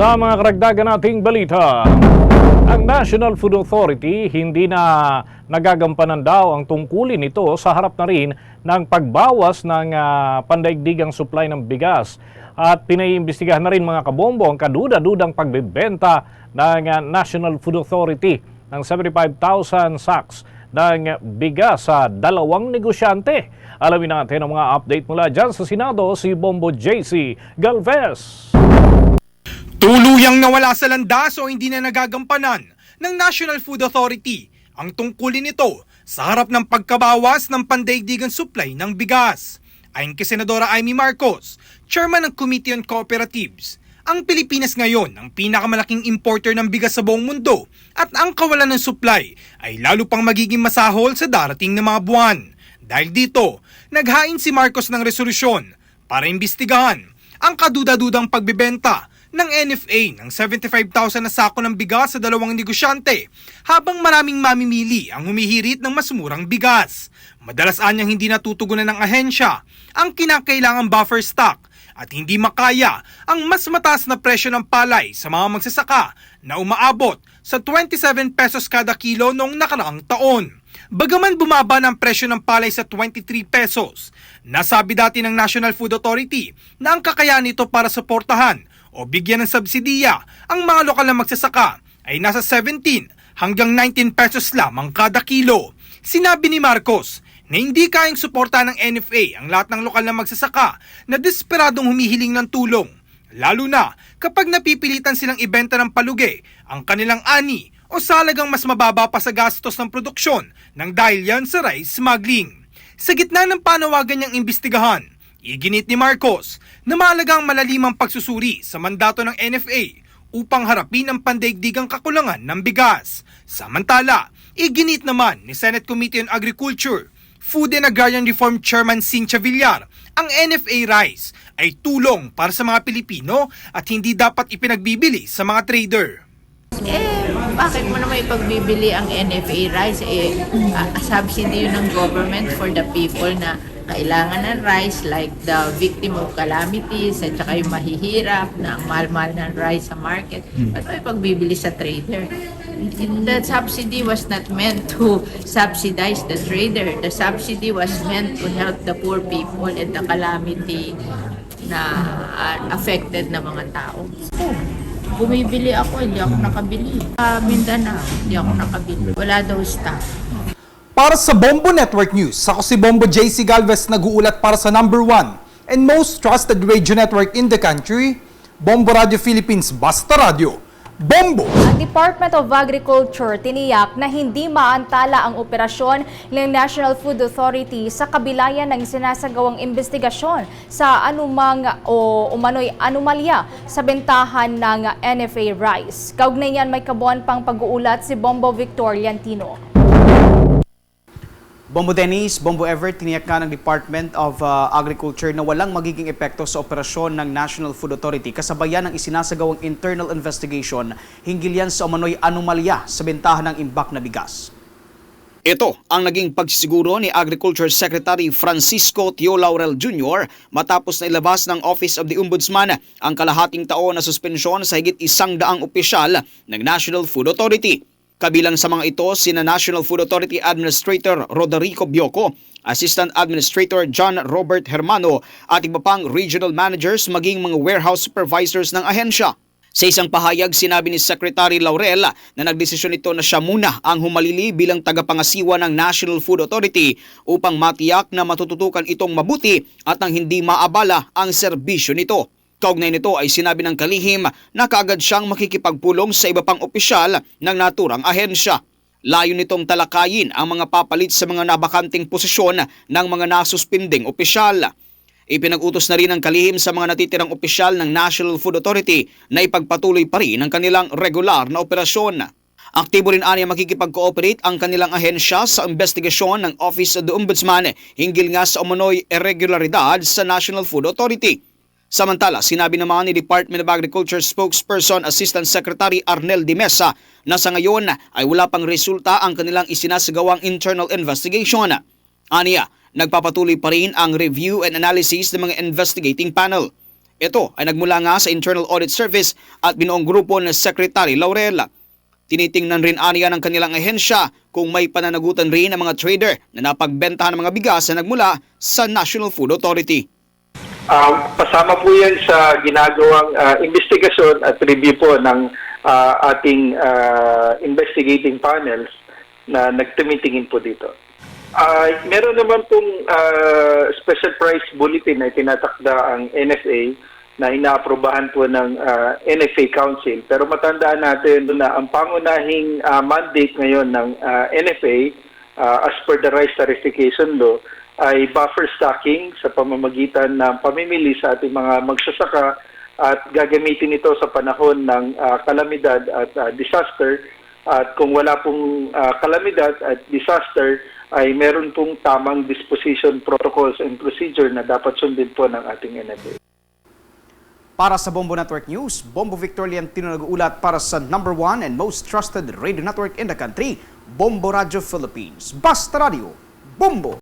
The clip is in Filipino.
Sa mga karagdagan nating balita, ang National Food Authority hindi na nagagampanan daw ang tungkulin nito sa harap na rin ng pagbawas ng ah, pandaigdigang supply ng bigas. At pinaiimbestigahan na rin mga kabombo ang kaduda-dudang pagbebenta ng ah, National Food Authority ng 75,000 sacks ng bigas sa dalawang negosyante. Alamin natin ang mga update mula dyan sa Senado si Bombo JC Galvez. Tuluyang nawala sa landas o hindi na nagagampanan ng National Food Authority ang tungkulin nito sa harap ng pagkabawas ng pandaigdigang supply ng bigas. Ayon kay Senadora Amy Marcos, chairman ng Committee on Cooperatives, ang Pilipinas ngayon ang pinakamalaking importer ng bigas sa buong mundo at ang kawalan ng supply ay lalo pang magiging masahol sa darating na mga buwan. Dahil dito, naghain si Marcos ng resolusyon para imbestigahan ang kaduda-dudang pagbebenta ng NFA ng 75,000 na sako ng bigas sa dalawang negosyante habang maraming mamimili ang humihirit ng mas murang bigas. Madalas anyang hindi natutugunan ng ahensya ang kinakailangang buffer stock at hindi makaya ang mas mataas na presyo ng palay sa mga magsasaka na umaabot sa 27 pesos kada kilo noong nakaraang taon. Bagaman bumaba ng presyo ng palay sa 23 pesos, nasabi dati ng National Food Authority na ang kakayahan nito para suportahan o bigyan ng subsidiya ang mga lokal na magsasaka ay nasa 17 hanggang 19 pesos lamang kada kilo. Sinabi ni Marcos na hindi kayang suporta ng NFA ang lahat ng lokal na magsasaka na desperadong humihiling ng tulong. Lalo na kapag napipilitan silang ibenta ng palugi ang kanilang ani o salagang mas mababa pa sa gastos ng produksyon nang dahil yan sa rice smuggling. Sa gitna ng panawagan niyang imbestigahan, iginit ni Marcos na mahalagang malalimang pagsusuri sa mandato ng NFA upang harapin ang pandaigdigang kakulangan ng bigas. Samantala, iginit naman ni Senate Committee on Agriculture, Food and Agrarian Reform Chairman Cynthia Villar, ang NFA rice ay tulong para sa mga Pilipino at hindi dapat ipinagbibili sa mga trader. Eh, bakit mo naman ipagbibili ang NFA rice? Eh, ah, subsidy yun ng government for the people na kailangan ng rice like the victim of calamities at saka yung mahihirap na ang mahal-mahal ng rice sa market. Ba't mo ipagbibili sa trader? The subsidy was not meant to subsidize the trader. The subsidy was meant to help the poor people and the calamity na ah, affected na mga tao. Bumibili ako, hindi ako nakabili. Sa Mindanao, hindi ako nakabili. Wala daw stock. Para sa Bombo Network News, ako si Bombo JC Galvez nag-uulat para sa number one and most trusted radio network in the country, Bombo Radio Philippines Basta Radio. Bombo! Ang Department of Agriculture tiniyak na hindi maantala ang operasyon ng National Food Authority sa kabilayan ng sinasagawang investigasyon sa anumang o umano'y anomalya sa bentahan ng NFA rice. Kaugnay niyan may kabuuan pang pag-uulat si Bombo Victoriantino. Bombo Dennis, Bombo Ever, tiniyak nga ng Department of uh, Agriculture na walang magiging epekto sa operasyon ng National Food Authority kasabayan ng isinasagawang internal investigation hinggil yan sa umano'y anomalya sa bentahan ng imbak na bigas. Ito ang naging pagsisiguro ni Agriculture Secretary Francisco Tio Laurel Jr. matapos na ilabas ng Office of the Ombudsman ang kalahating taon na suspensyon sa higit isang daang opisyal ng National Food Authority. Kabilang sa mga ito sina National Food Authority Administrator Roderico Bioco, Assistant Administrator John Robert Hermano at iba pang regional managers maging mga warehouse supervisors ng ahensya. Sa isang pahayag, sinabi ni Secretary Laurel na nagdesisyon ito na siya muna ang humalili bilang tagapangasiwa ng National Food Authority upang matiyak na matututukan itong mabuti at nang hindi maabala ang serbisyo nito. Kaugnay nito ay sinabi ng kalihim na kaagad siyang makikipagpulong sa iba pang opisyal ng naturang ahensya. Layo nitong talakayin ang mga papalit sa mga nabakanting posisyon ng mga nasuspinding opisyal. Ipinag-utos na rin ng kalihim sa mga natitirang opisyal ng National Food Authority na ipagpatuloy pa rin ang kanilang regular na operasyon. Aktibo rin aniya makikipag-cooperate ang kanilang ahensya sa investigasyon ng Office of the Ombudsman hinggil nga sa umano'y irregularidad sa National Food Authority. Samantala, sinabi naman ni Department of Agriculture spokesperson Assistant Secretary Arnel Di Mesa na sa ngayon ay wala pang resulta ang kanilang isinasagawang internal investigation. Aniya, nagpapatuloy pa rin ang review and analysis ng mga investigating panel. Ito ay nagmula nga sa Internal Audit Service at binuong grupo ni Secretary Laurel. Tinitingnan rin aniya ng kanilang ahensya kung may pananagutan rin ng mga trader na napagbentahan ng mga bigas na nagmula sa National Food Authority. Um, kasama po yan sa ginagawang ah, investigasyon at review po ng ah, ating ah, investigating panels na nagtumitingin po dito. Ah, meron naman pong ah, special price bulletin na tinatakda ang NFA na inaaprobahan po ng ah, NFA Council. Pero matandaan natin na ang pangunahing ah, mandate ngayon ng ah, NFA ah, as per the rice tarification law ay buffer stocking sa pamamagitan ng pamimili sa ating mga magsasaka at gagamitin ito sa panahon ng ah, kalamidad at ah, disaster at kung wala pong ah, kalamidad at disaster ay meron pong tamang disposition protocols and procedure na dapat sundin po ng ating NFA. Para sa Bombo Network News, Bombo Victor Liantino nag-uulat para sa number one and most trusted radio network in the country, Bombo Radio Philippines. Basta Radio, Bombo!